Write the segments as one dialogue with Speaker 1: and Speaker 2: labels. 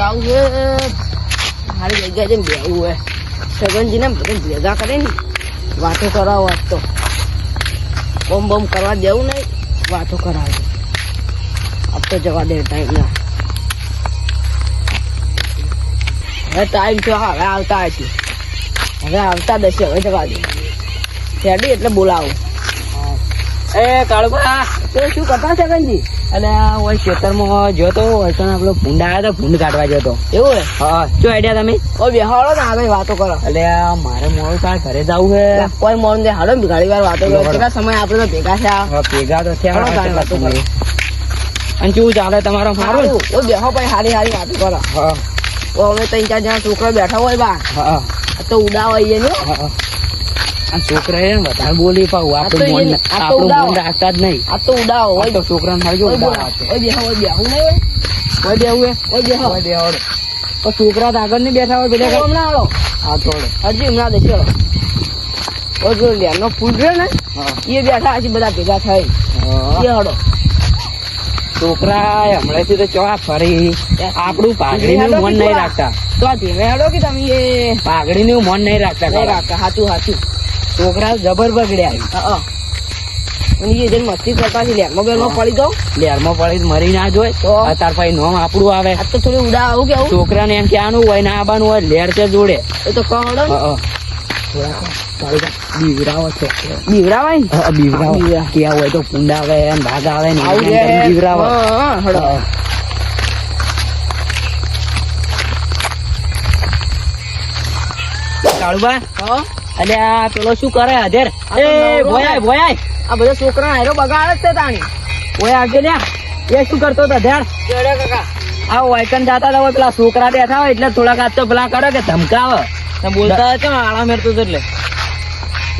Speaker 1: આવું છે. મારી જગ્યાએ જઈને બેહવું હોય. સગનજી ને બધે ભેગા કરે ને. વાતો કરાવો આજ તો. બોમ બોમ કરવા જેવું નહીં વાતો કરાવો આજ તો જવા દે ટાઈમ ના. હવે ટાઈમ થયો હવે આવતા હશે હવે આવતા દશે હવે જવા દે. રેડી એટલે બોલાવો.
Speaker 2: એ કાળુભા
Speaker 1: તો શું કરતા સગનજી?
Speaker 2: અને ઓય ખેતરમાં જો તો અચાનક આપણો ભૂંડ આવ્યો તો ભૂંડ કાઢવા જતો.
Speaker 1: એવું હે.
Speaker 2: હા. શું આઈડિયા તમે?
Speaker 1: ઓ બેહાડો ને આગળ વાતો કરો.
Speaker 2: એટલે મારે મોડું કાલ ઘરે જવું હે
Speaker 1: કોઈ મોડું ને હાલો ને ઘણી વાર વાતો કરો. કેટલા સમય આપણે તો ભેગા થયા?
Speaker 2: ભેગા તો થયા.
Speaker 1: વાતો કરો.
Speaker 2: અને શું ચાલે તમારો મારું?
Speaker 1: ઓ બેહો ભાઈ હારી હારી વાતો કરો.
Speaker 2: હા.
Speaker 1: ઓ અમે ત્રણ ચાર જણા છોકરા બેઠા હોય બા.
Speaker 2: હા.
Speaker 1: તો ઉડાવ આવીએ ને
Speaker 2: હા. આ છોકરા એમ વધારે બોલી પાવું આપણું મન આપણું મન રાખતા જ નહીં.
Speaker 1: આ તો ઉડાવો.
Speaker 2: હોય તો જો
Speaker 1: ઓય બોલો.
Speaker 2: ઉડાવા.
Speaker 1: ઓય બેહો ઓય બેહું નહીં ઓય બેહો
Speaker 2: તો છોકરા તો આગળ નહીં બેઠા હોય પેલા
Speaker 1: હમણાં આવો.
Speaker 2: હા થોડે
Speaker 1: હજી હમણાં દેશે હાલો ઓ જો લેનો ફૂલ રહ્યો ને એ બેઠા હશે બધા ભેગા
Speaker 2: થાય.
Speaker 1: એ હડો.
Speaker 2: છોકરા હમણાંથી તો ચો ફરી. આપણું પાઘડીનું મન નહીં રાખતા.
Speaker 1: તો ધીમે હડો કે તમે એ
Speaker 2: પાઘડીનું મન નહીં રાખતા
Speaker 1: રાખતા. હાચું હાચું.
Speaker 2: છોકરા જબર બગડ્યા.
Speaker 1: એ મસ્તી કરતા છે લેરમાં બેરમાં પડી જાઉં.
Speaker 2: લેરમાં પડી મરી ના જોય.
Speaker 1: તો?
Speaker 2: અત્યાર પછી નોમ આપણું આવે.
Speaker 1: આ તો થોડી ઉડા આવું કેવું?
Speaker 2: છોકરાને એમ ક્યાંનું હોય ના આવવાનું હોય લેર છે જોડે.
Speaker 1: એ તો કહો હડો
Speaker 2: હા, હા. થોડાક ચાલી જા. બીવરાવો છો
Speaker 1: બીવરાવાય
Speaker 2: બીવરાવો ક્યાં હોય તો કુંડા આવે એમ ભાગ આવે ને બીવરાવો
Speaker 1: હા, હા, હડો
Speaker 2: કાળુબા?
Speaker 1: હા?
Speaker 2: અલ્યા પેલો શું કરે હાજર એ ભોયાય ભોયાય.
Speaker 1: આ બધા છોકરા હેરો બગાડે છે તાણી.
Speaker 2: ઓય આગે લ્યા. એ શું કરતો હતો ધ્યાન
Speaker 1: કાકા.
Speaker 2: આ વાયકન જાતા હતા પેલા છોકરા બેઠા હોય એટલે થોડાક હાથ તો પેલા કરે કે ધમકાવે.
Speaker 1: બોલતા છે આળા મેરતું હતું એટલે.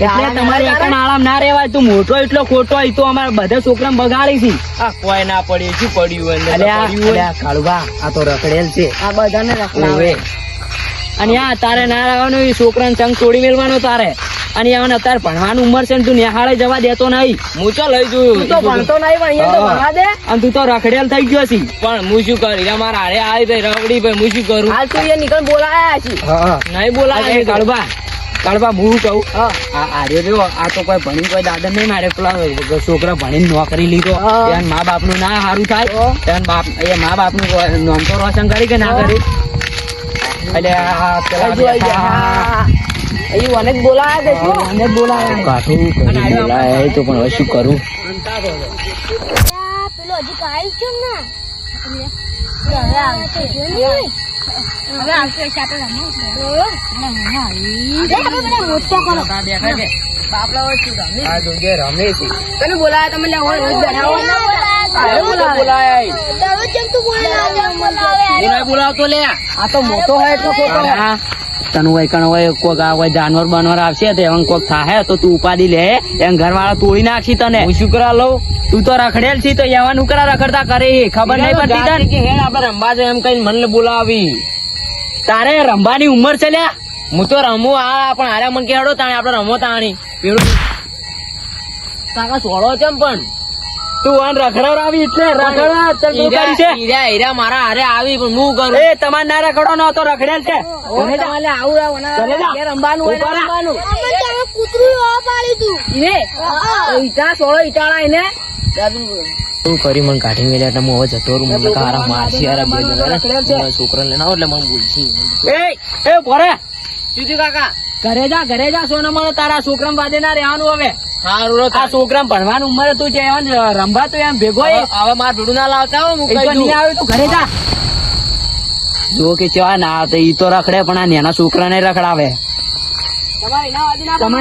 Speaker 2: એટલે તમારી એકણ આરામ ના રેવાય તું મોટો એટલો ખોટો હોય તો અમારે બધા છોકરા બગાડી છે.
Speaker 1: આ કોઈ ના પડે શું પડ્યું હોય?
Speaker 2: કાળુબા આ તો રખડેલ છે.
Speaker 1: આ બધાને રખડાવે.
Speaker 2: અને આ તારે ના રહેવાનું છોકરાને સંગ તોડી મેળવાનો તારે. અને હવે અત્યારે ભણવાની ઉંમર છે ને તું નિહાળે જવા દેતો નહીં.
Speaker 1: હું તો લઈ જોયું તું તો ભણતો નહીં પણ અહીંયા તો ભણવા દે.
Speaker 2: અને તું તો રખડેલ થઈ ગયો છી.
Speaker 1: પણ હું શું કરી? મારા હારે આવી ભાઈ રખડી ભાઈ હું શું કરું? હાલ તું અહીંયા નીકળ બોલાયા છી. નહીં બોલાયા
Speaker 2: ગળબા કાળુબા હું કહું? આર્યો રહ્યો આ તો કોઈ ભણી કોઈ દાદા નહીં મારે પેલા છોકરા ભણીને નોકરી લીધો. એન મા બાપનું ના સારું થાય? એન બાપ એ મા બાપનું નામ તો રોશન કરી કે ના? કરી આ પેલા. બેઠા.
Speaker 1: અનેક બોલાયા શું?
Speaker 2: બોલાયા કાઠું તો પણ હવે શું કરું?
Speaker 3: હજી છે ને.
Speaker 1: તને બોલાયા તમે રોજ બેઠા બોલાવતો લે. આ તો મોટો હોય એટલો ખોટો હોય.
Speaker 2: તને હોય કણ હોય કોક આ હોય જાનવર બાનવર આવશે તો એમ કોક થાય તો તું ઉપાડી લે. એમ ઘર વાળા તોડી નાખી તને.
Speaker 1: હું શું કરા લઉં?
Speaker 2: તું તો રખડેલ છી તો એવા નુકરા રખડતા કરે ખબર નહીં પડતી તને?
Speaker 1: કે હેડ આપણે રમવા જાય એમ કઈ મને બોલાવી.
Speaker 2: તારે રમવાની ઉંમર છે લ્યા.
Speaker 1: હું તો રમું આ પણ હારે મને કેડો તાણે આપણે રમો તાણી. પેલું કાકા છોડો છે પણ.
Speaker 2: તું આન રખડાવરાવી એટલે રખડવા ચાલ તું કરી છે.
Speaker 1: હીરા હીરા મારા હારે આવી પણ હું કરું?
Speaker 2: એ તમાર ના રખડો ન તો રખડેલ છે.
Speaker 1: ઓય તમારે આવું આવું ના
Speaker 2: ઘરે જા.
Speaker 1: ઘેર રમવાનું હોય તો
Speaker 2: ઊભા રહા.
Speaker 1: રમવાનું.
Speaker 3: અમે તમે કૂતરું જોવા પાડ્યું તું.
Speaker 1: ઈને? ઈટા સોળો ઈટાળા એને?
Speaker 2: તું કરી મને કાઢી મેલ્યા એટલે હું હવે જતો રહું મને કારા બે જણા. છોકરા લેના આવો એટલે મને બોલશી એ એ ભરે
Speaker 1: કાકા.
Speaker 2: ઘરે જા ઘરે જા સોના તારા છોકરા વાદે ના રહેવાનું હવે.
Speaker 1: હારું રો
Speaker 2: આ છોકરા ભણવાની ઉંમરે તું છે એમ રમવા તો એમ ભેગો
Speaker 1: હવે માર ભીડું ના લાવતા હો
Speaker 2: નહીં તું ઘરે જા. જો કે ચા ના તો ઈ તો રખડે પણ આ શુક્ર છોકરાને રખડાવે.
Speaker 1: તમારે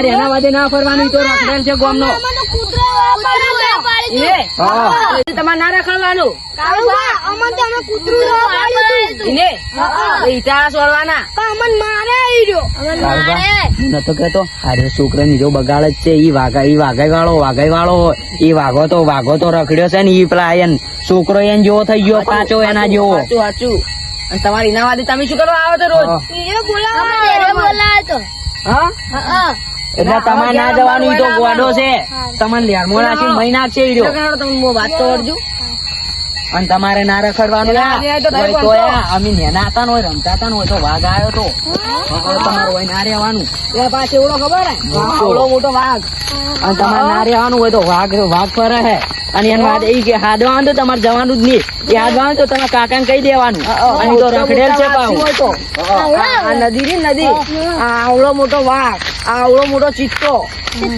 Speaker 1: એના વાદી ના
Speaker 2: ના ફરવાનું તો રખડેલ છે હા.
Speaker 1: એ તમારે ના રખડવાનું.
Speaker 2: છોકરા ની જો બગાડ જ છે. ઈ વાઘા ઈ વાઘાઈ વાળો વાઘાઈ વાળો ઈ વાઘો તો વાઘો તો રખડ્યો છે ને ઈ પેલા એન છોકરો એન જેવો થઈ ગયો પાછો એના જેવો.
Speaker 1: સાચું તમારી ના વાદે તમે શું કરવા આવો તો રોજ.
Speaker 3: બોલાવો.
Speaker 1: હા.
Speaker 2: એટલે તમારે ના જવાનું તો ગોડો છે. તમને લેરમો નાખી મહી નાખશે ઈ
Speaker 1: એટલે
Speaker 2: રહ્યો
Speaker 1: કહેવાય તમે મો વાત તો અડજો
Speaker 2: અને તમારે ના રખડવાનું
Speaker 1: તમે
Speaker 2: અમે નેના હતા હોય રમતા હતા હોય તો વાઘ આવ્યો તો. તમારે હોય ના રહેવાનું.
Speaker 1: એ પાછી એવડો ખબર હે? આવડો મોટો વાઘ.
Speaker 2: અને તમારે ના રહેવાનું હોય તો વાઘ વાઘ ફરે હે અને એનું વાત એ કે હાદવાનું તો તમારે જવાનું જ નહીં. એ હાદવાનું તો તમારે કાકાને કહી દેવાનું. અહીં તો રખડેલ છે પાછું.
Speaker 1: આ નદી ની નદી. આ આવડો મોટો વાઘ. આ આવડો મોટો ચિત્તો.
Speaker 3: તમે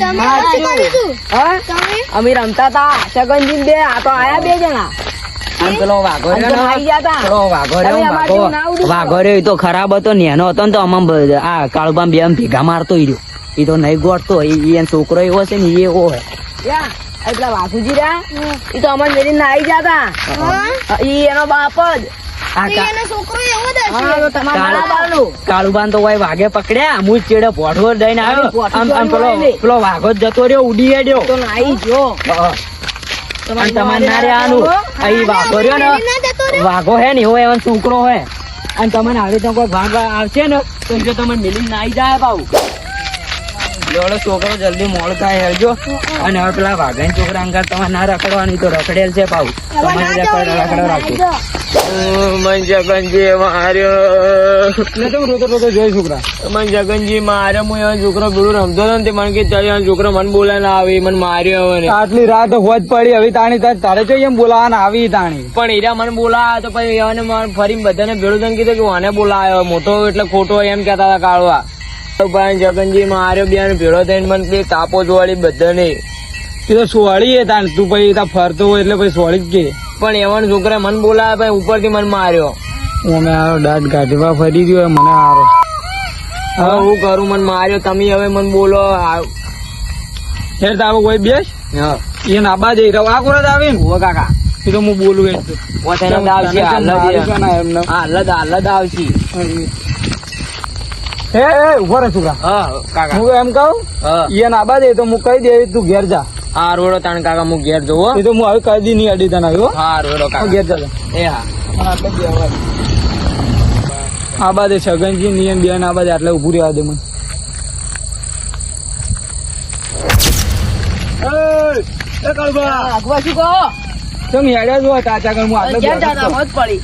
Speaker 3: તમે?
Speaker 1: અમે રમતા તા સગનજીન બે આ તો આયા બે જણા.
Speaker 2: અને પેલો વાઘો
Speaker 1: અને
Speaker 2: રહ્યો
Speaker 1: તો
Speaker 2: ને,
Speaker 1: ખાઈ ગયા તા.
Speaker 2: પેલો વાઘો રહ્યો
Speaker 1: તમે
Speaker 2: ને,
Speaker 1: અમારા
Speaker 2: વાઘો
Speaker 1: જેવું ના આવડું
Speaker 2: વાઘો રહ્યો તો ખરાબ હતો ને એનો હતો ને તો આમાં આ કાળુબામ બે આમ ભેગા મારતો રહ્યો. ઈ તો નહીં ગોઠતો ઈ ઈ છોકરો એવો છે ને ઈ એવો હે
Speaker 1: યા વાઘુજી રહ્યા? ઈ તો અમાર મેરી ના આવી ગયા
Speaker 3: હા?
Speaker 1: એનો બાપ જ.
Speaker 2: આ
Speaker 3: તો
Speaker 2: કા-
Speaker 3: એનો છોકરો એવો જ
Speaker 1: હા
Speaker 3: હશે
Speaker 1: તો તમારા
Speaker 2: કાળું.
Speaker 1: મારા બારનું.
Speaker 2: કાળુબાન તો વાગે પકડ્યા હું જ ચેડે પોઢો દઈને આવ્યો. પેલો વાઘો જતો રહ્યો ઉડી ગયો
Speaker 1: તો નાઈ જો
Speaker 2: હા. તમારે ના રહેવાનું અહીં વાઘો રહ્યો ને
Speaker 3: ના
Speaker 2: વાઘો હે ને એવો એવો છોકરો હે. અને તમને આવી તો કોઈ વાઘ આવશે ને તો જો તમે મિલી નાઈ જાય બાઉ. જોડો છોકરો જલ્દી મોડ થાય હેરજો અને હવે પેલા વાઘાની છોકરા અંગાર તમારે ના રખડવાની તો રખડેલ છે પાઉ. તમારે રખડ
Speaker 3: જવું
Speaker 2: રખડો રાખો
Speaker 3: જો.
Speaker 4: મન જગનજી માર્યો.
Speaker 5: એટલે તો રોતો રોતો જોઈ છોકરા.
Speaker 4: મન જગનજી માર્યો હું એવો છોકરો પેલું રમતો હતો ને તે મને કે ચાલ છોકરો મને બોલાય આવી મને માર્યો હવે
Speaker 5: આટલી રાત હોજ પડી હવે તાણી તારે જોઈએ એમ બોલાવાના આવી તાણી.
Speaker 4: પણ એરા મને બોલાયો તો પછી એને મને ફરી બધાને ભેળું થઈને કીધું કે મને બોલાયો મોટો એટલે ખોટો એમ કહેતા હતા કાળવા. ભાઈ જગનજી મારે બેન ભેળો થઈને મને કે તાપો જોવાળી બધાને.
Speaker 5: એ તો સોળી એ તાન. તું ભાઈ તા ફરતો હોય એટલે ભાઈ સોળી જ કે.
Speaker 4: પણ એવાનો છોકરા મને બોલાવે ભાઈ ઉપરથી મને માર્યો.
Speaker 5: અમે આરો દાંત ગાઢવા ફરી ગયો મને આરો
Speaker 4: હવે હું કરું મને માર્યો તમે હવે મને બોલો.
Speaker 5: હેર તારો કોઈ બેસ.
Speaker 4: હા.
Speaker 5: એ નાબા જઈ રહ્યો. આ કોરા આવે ને
Speaker 4: કાકા.
Speaker 5: એ તો હું બોલું એમને?
Speaker 4: હાલત હાલત આવશે.
Speaker 5: હે એ ઊભો રહે છોકરા.
Speaker 4: હા કાકા.
Speaker 5: હું એમ કહું
Speaker 4: હા.
Speaker 5: એ નાબા જઈ તો હું કહી દે તું ઘેર જા.
Speaker 4: હા રોડો તાણ કાકા હું ઘેર જોવો
Speaker 5: એ તો હું હવે કહી દી નહીં અડી તને આવ્યો
Speaker 4: હા. રોડો કાકા.
Speaker 5: ઘેર જા
Speaker 4: એ હા.
Speaker 5: આ બાદ છગનજી નિયમ બેન આ બાદ આટલે ઉભું રહેવા દે મને.
Speaker 1: વાઘવા શું કહો?
Speaker 5: તમે હેડ્યા જો તાચા કર હું.
Speaker 1: હોત પડી.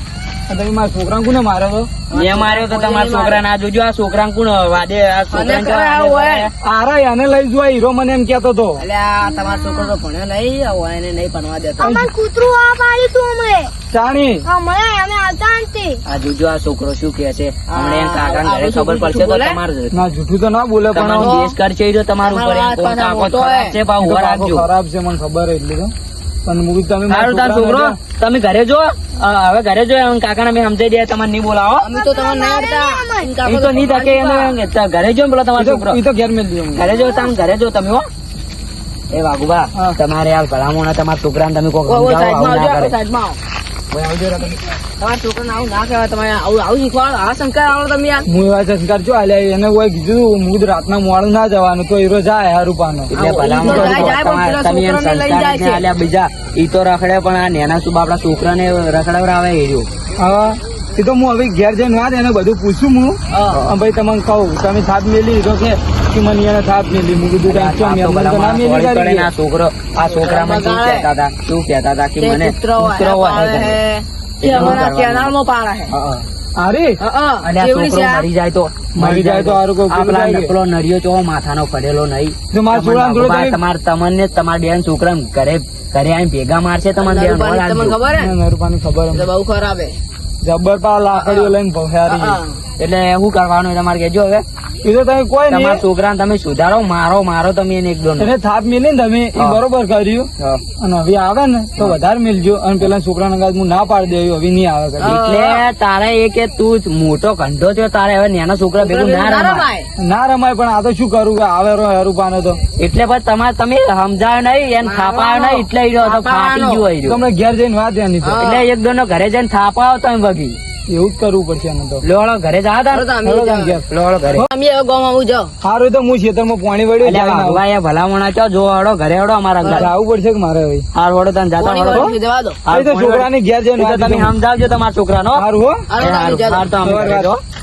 Speaker 5: તમે મારા છોકરા કોને માર્યો તો?
Speaker 2: મેં માર્યો તો તમારા છોકરા ના જોજો આ છોકરા કોણ વાદે? આ છોકરા
Speaker 1: કોઈ આવું હોય?
Speaker 5: આરા એને લઈ જો હીરો મને એમ કેતો તો
Speaker 1: એટલે આ તમારો છોકરો તો ભણ્યો નહીં આવો એને નહીં ભણવા દેતો.
Speaker 3: અમાર કૂતરું આ પાડ્યું તું અમે.
Speaker 5: ચાણી
Speaker 3: હમણાં અમે આવતા નથી
Speaker 2: આ જોજો આ છોકરો શું કે છે? હમણાં કાકા ઘરે ખબર પડશે તો તમારે
Speaker 5: ના જૂઠું તો ના બોલે પણ
Speaker 2: તમારું દેશ કરશે ઈ તમારું ઉપર કોણ કાકો ખરાબ છે પાછું
Speaker 5: ઊભા
Speaker 2: રાખજો.
Speaker 5: ખરાબ છે મને ખબર એટલી તો. તમે મારા
Speaker 2: સારું તાર છોકરો તમે ઘરે જો. હવે ઘરે જો કાકા કાકાને મેં સમજાઈ દે તમારે નહીં બોલાવો.
Speaker 1: અમે તો તમને નહીં
Speaker 2: એ તો નહીં થકે ઘરે જો બોલો તમારો છોકરો.
Speaker 5: ઈ તો ઘેર મેલ
Speaker 2: ઘરે જો તમે ઘરે જો તમે હો. એ વાઘુબા. તમારે યાર ભલામણ તમારા છોકરાને તમે કોક
Speaker 1: તમારા છોકરાને આવું ના કહેવાય તમે આવું આવું શીખવાડો. આ સંસ્કાર આવડો તમે યાર.
Speaker 5: હું એવા સંસ્કાર જો એને કોઈ કીધું હું રાતના મોડું ના જવાનું તો હીરો જાય હારૂપાનો
Speaker 2: એટલે ભલામણ તમે એમ સંસ્કાર આલ્યા બીજા. ઈ તો રખડે પણ આ નેના શું આપડા છોકરાને રખડાવરાવે રહ્યો.
Speaker 5: હા એ તો હું હવે ઘેર જઈને વાત એને બધું પૂછું હું. ભાઈ તમને કહું તમે સાથ મેલી તો કે કે મને એને થાપ મેલી હું કીધું
Speaker 2: આ
Speaker 5: કેમ
Speaker 2: તો
Speaker 5: એમને તો ના મેલી
Speaker 2: સોળી પડે ને
Speaker 5: કરી
Speaker 2: આ છોકરો આ છોકરામાં શું કહેતા હતા? શું કહેતા હતા કે મને
Speaker 1: પુત્ર હોય,
Speaker 2: પુત્ર હોય
Speaker 1: પાળે
Speaker 2: ઘરે.
Speaker 1: હે. એ અમારા
Speaker 2: કરવાનું.
Speaker 1: કેનાલમાં પાળે હે
Speaker 2: હા, હા.
Speaker 5: અરે
Speaker 2: અને આ છોકરો મરી જાય તો
Speaker 5: મરી જાય કોઈ?
Speaker 2: નકલો નરિયો તો માથાનો પડેલો નહીં.
Speaker 5: તો મારા
Speaker 2: તમારે
Speaker 5: તમે-
Speaker 2: તમાર તમને તમારા બેન છોકરા ઘરે ઘરે આઈ ભેગા મારશે તમારે બેન
Speaker 1: તમને ખબર હે?
Speaker 5: ના, ખબર
Speaker 1: એ બહુ ખરાબ હે.
Speaker 5: પા લાકડીઓ લઈને ભવ્યારી
Speaker 2: એટલે શું કરવાનું તમારે કેજો હવે.
Speaker 5: એ તો તમે કોઈ
Speaker 2: તમારા છોકરાને તમે સુધારો મારો મારો તમે એને એક દોન.
Speaker 5: એને થાપ મેલી ને તમે એ બરોબર કર્યું. અને હવે આવે ને તો વધારે મિલજો. અને પેલા છોકરાને કાંઈ હું ના પાડી દેવી હવે નહીં આવે
Speaker 2: એટલે તારે એ કે તું જ મોટો કંઠો થયો તારે હવે નાના છોકરા ભેગું ના રમાય.
Speaker 5: ના રમાય પણ આ તો શું કરું? કે આવે રો હેરુપાનો તો.
Speaker 2: એટલે પછી તમારે તમે સમજાવ નહીં એને થાપાયો નહીં એટલે ઈ રહ્યો તો ફાટી ગયો ઈ
Speaker 5: તમને ઘેર જઈને વાત એની
Speaker 2: એટલે એક દોનો ઘરે જઈને થાપાવો તમે બગી
Speaker 5: એવું જ કરવું પડશે એને તો
Speaker 2: લોળો ઘરે જા તા. લોળો ઘરે
Speaker 1: અમે ગામમાં આવું જાઓ.
Speaker 5: સારું તો હું ખેતરમાં પાણી વળ્યું
Speaker 2: એ ભલામણા ચો જો હડો ઘરે હડો અમારા ઘરે
Speaker 5: આવું પડશે કે મારે હવે
Speaker 2: હાર વડો તને જાતા
Speaker 1: વડો જવા દો
Speaker 5: તો. છોકરાની ઘેર જઈને
Speaker 2: તમે. સમજાવજો તમારા છોકરાનો
Speaker 5: સારું હો
Speaker 1: હાલો તો અમે
Speaker 2: હારું, તો.
Speaker 5: વાત.